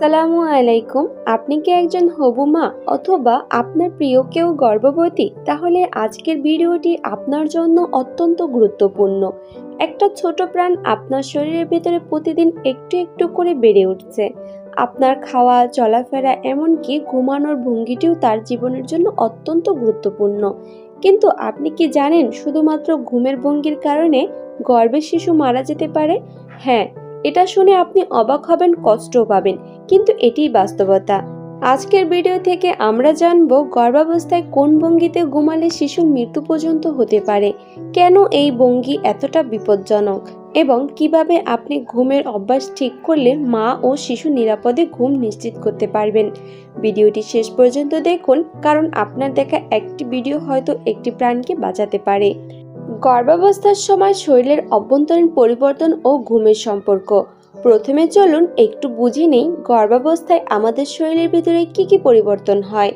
সালামু আলাইকুম। আপনি কি একজন হবু মা অথবা আপনার প্রিয় কেউ গর্ভবতী? তাহলে আজকের ভিডিওটি আপনার জন্য অত্যন্ত গুরুত্বপূর্ণ। একটা ছোট প্রাণ আপনার শরীরের ভিতরে প্রতিদিন একটু একটু করে বেড়ে উঠছে। আপনার খাওয়া, চলাফেরা এমনকি ঘুমানোর ভঙ্গিটিও তার জীবনের জন্য অত্যন্ত গুরুত্বপূর্ণ। কিন্তু আপনি কি জানেন শুধুমাত্র ঘুমের ভঙ্গির কারণে গর্ভের শিশু মারা যেতে পারে? হ্যাঁ এটা শুনে আপনি অবাক হবেন, কষ্টও পাবেন। কিন্তু এটিই বাস্তবতা। আজকের ভিডিও থেকে আমরা জানব গর্ভাবস্থায় কোন ভঙ্গিতে ঘুমালে শিশুর মৃত্যু পর্যন্ত হতে পারে, কেন এই ভঙ্গি এতটা বিপজ্জনক এবং কীভাবে আপনি ঘুমের অভ্যাস ঠিক করলে মা ও শিশু নিরাপদে ঘুম নিশ্চিত করতে পারবেন। ভিডিওটি শেষ পর্যন্ত দেখুন, কারণ আপনার দেখা একটি ভিডিও হয়তো একটি প্রাণকে বাঁচাতে পারে। গর্ভাবস্থার সময় শরীরের অভ্যন্তরীণ পরিবর্তন ও ঘুমের সম্পর্ক। প্রথমে চলুন একটু বুঝে নেই গর্ভাবস্থায় আমাদের শরীরের ভিতরে কি কি পরিবর্তন হয়।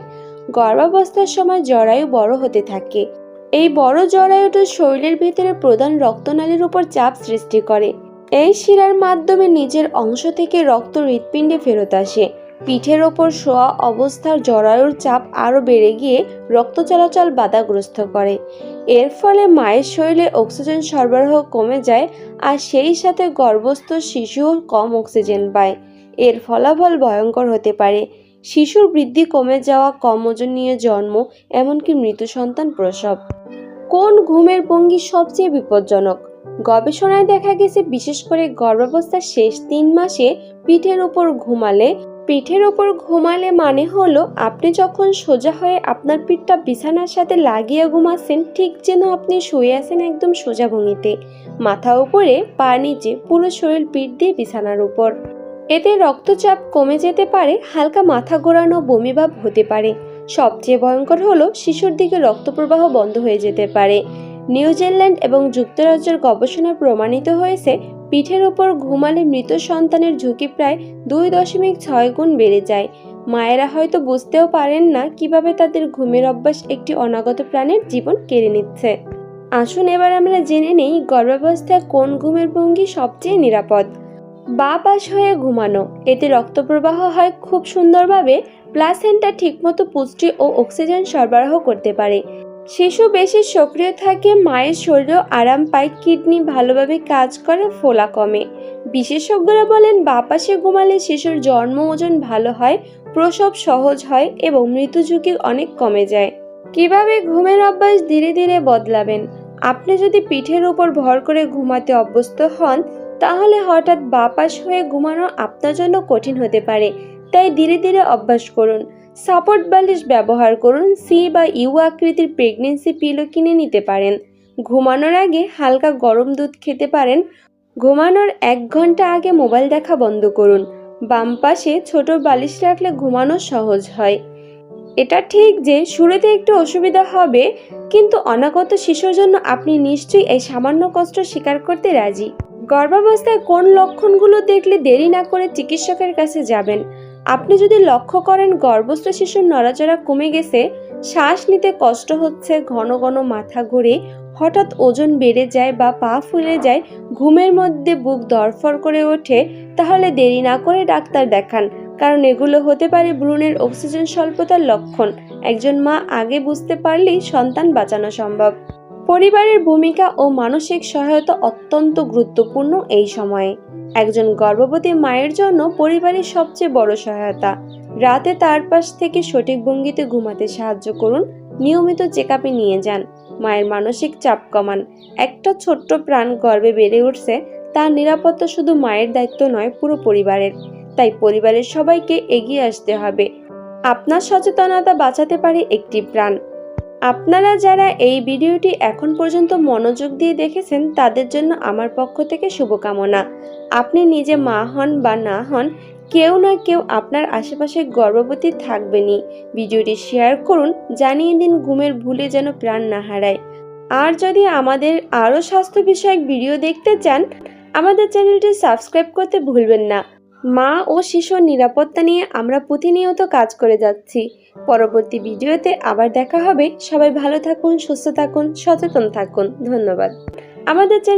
গর্ভাবস্থার সময় জরায়ু বড় হতে থাকে। এই বড় জরায়ুটা শরীরের ভিতরে প্রধান রক্তনালীর উপর চাপ সৃষ্টি করে। এই শিরার মাধ্যমে নিজের অংশ থেকে রক্ত হৃৎপিণ্ডে ফেরত আসে। পিঠের ওপর শোয়া অবস্থার জরায়ুর চাপ আরও বেড়ে গিয়ে রক্ত চলাচল বাধাগ্রস্ত করে। এর ফলে মায়ের শরীরে অক্সিজেন সরবরাহ কমে যায় আর সেই সাথে গর্ভস্থ শিশুও কম অক্সিজেন পায়। এর ফলাফল ভয়ঙ্কর হতে পারে। শিশুর বৃদ্ধি কমে যাওয়া কম ওজন নিয়ে জন্ম, এমনকি মৃত সন্তান প্রসব। কোন ঘুমের ভঙ্গি সবচেয়ে বিপজ্জনক? গবেষণায় দেখা গেছে, বিশেষ করে গর্ভাবস্থার শেষ তিন মাসে পিঠের উপর ঘুমালে পিঠের ওপর ঘুমালে মানে হলো আপনি যখন সোজা হয়ে আপনার পিঠটা বিছানার সাথে লাগিয়ে ঘুমাচ্ছেন, ঠিক যেন আপনি শুয়ে আছেন একদম সোজা ভঙ্গিতে। মাথা উপরে, পা নিচে, পুরো শরীর পিঠ দিয়ে বিছানার উপর। এতে রক্তচাপ কমে যেতে পারে, হালকা মাথা ঘোরানো বমিভাব হতে পারে। সবচেয়ে ভয়ঙ্কর হলো শিশুর দিকে রক্তপ্রবাহ বন্ধ হয়ে যেতে পারে। নিউজিল্যান্ড এবং যুক্তরাজ্যের গবেষণায় প্রমাণিত হয়েছে, পিঠের ওপর ঘুমালে মৃত সন্তানের ঝুঁকি প্রায় দুই দশমিক ছয় গুণ বেড়ে যায়। মায়েরা হয়তো বুঝতেও পারেন না কীভাবে তাদের ঘুমের অভ্যাস একটি অনাগত প্রাণের জীবন কেড়ে নিচ্ছে। আসুন এবার আমরা জেনে নেই গর্ভাবস্থায় কোন ঘুমের ভঙ্গি সবচেয়ে নিরাপদ। বা পাশ হয়ে ঘুমানো, এতে রক্তপ্রবাহ হয় খুব সুন্দরভাবে, প্লাসেন্টা ঠিকমতো পুষ্টি ও অক্সিজেন সরবরাহ করতে পারে। শিশু বেশি সক্রিয় থাকে, মায়ের শরীরেও আরাম পায়, কিডনি ভালোভাবে কাজ করে, ফোলা কমে। বিশেষজ্ঞরা বলেন বাপাসে ঘুমালে শিশুর জন্ম ওজন ভালো হয়, প্রসব সহজ হয় এবং মৃত্যু ঝুঁকি অনেক কমে যায়। কীভাবে ঘুমের অভ্যাস ধীরে ধীরে বদলাবেন? আপনি যদি পিঠের উপর ভর করে ঘুমাতে অভ্যস্ত হন, তাহলে হঠাৎ বাপাস হয়ে ঘুমানো আপনার জন্য কঠিন হতে পারে। তাই ধীরে ধীরে অভ্যাস করুন। সাপোর্ট বালিশ ব্যবহার করুন, সি বা ইউ আকৃতির প্রেগনেন্সি পিলো কিনে নিতে পারেন। ঘুমানোর আগে হালকা গরম দুধ খেতে পারেন। ঘুমানোর এক ঘণ্টা আগে মোবাইল দেখা বন্ধ করুন। বাম পাশে ছোট বালিশ রাখলে ঘুমানো সহজ হয়। এটা ঠিক যে শুরুতে একটু অসুবিধা হবে, কিন্তু অনাগত শিশুর জন্য আপনি নিশ্চয়ই এই সামান্য কষ্ট স্বীকার করতে রাজি। গর্ভাবস্থায় কোন লক্ষণগুলো দেখলে দেরি না করে চিকিৎসকের কাছে যাবেন? আপনি যদি লক্ষ্য করেন গর্ভস্থ শিশুর নড়াচড়া কমে গেছে, শ্বাস নিতে কষ্ট হচ্ছে, ঘন ঘন মাথা ঘুরে, হঠাৎ ওজন বেড়ে যায় বা পা ফুলে যায়, ঘুমের মধ্যে বুক দরফর করে ওঠে, তাহলে দেরি না করে ডাক্তার দেখান, কারণ এগুলো হতে পারে ভ্রূণের অক্সিজেন স্বল্পতার লক্ষণ। একজন মা আগে বুঝতে পারলেই সন্তান বাঁচানো সম্ভব। পরিবারের ভূমিকা ও মানসিক সহায়তা অত্যন্ত গুরুত্বপূর্ণ এই সময়ে। একজন গর্ভবতী মায়ের জন্য পরিবারের সবচেয়ে বড় সহায়তা। রাতে তার পাশ থেকে সঠিক ভঙ্গিতে ঘুমাতে সাহায্য করুন, নিয়মিত চেক নিয়ে যান, মায়ের মানসিক চাপ কমান। একটা ছোট্ট প্রাণ গর্ভে বেড়ে উঠছে, তার নিরাপত্তা শুধু মায়ের দায়িত্ব নয়, পুরো পরিবারের। তাই পরিবারের সবাইকে এগিয়ে আসতে হবে। আপনার সচেতনতা বাঁচাতে পারে একটি প্রাণ। আপনারা যারা এই ভিডিওটি এখন পর্যন্ত মনোযোগ দিয়ে দেখেছেন, তাদের জন্য আমার পক্ষ থেকে শুভকামনা। আপনি নিজে মা হন বা না হন, কেউ না কেউ আপনার আশেপাশে গর্ভবতী থাকবেনই। ভিডিওটি শেয়ার করুন, জানিয়ে দিন ঘুমের ভুলে যেন প্রাণ না হারায়। আর যদি আমাদের আরও স্বাস্থ্য বিষয়ক ভিডিও দেখতে চান, আমাদের চ্যানেলটি সাবস্ক্রাইব করতে ভুলবেন না। মা ও শিশুর নিরাপত্তা নিয়ে আমরা প্রতিনিয়ত কাজ করে যাচ্ছি। পরবর্তী ভিডিওতে আবার দেখা হবে। সবাই ভালো থাকুন, সুস্থ থাকুন, সচেতন থাকুন। ধন্যবাদ। আমাদের চ্যানেল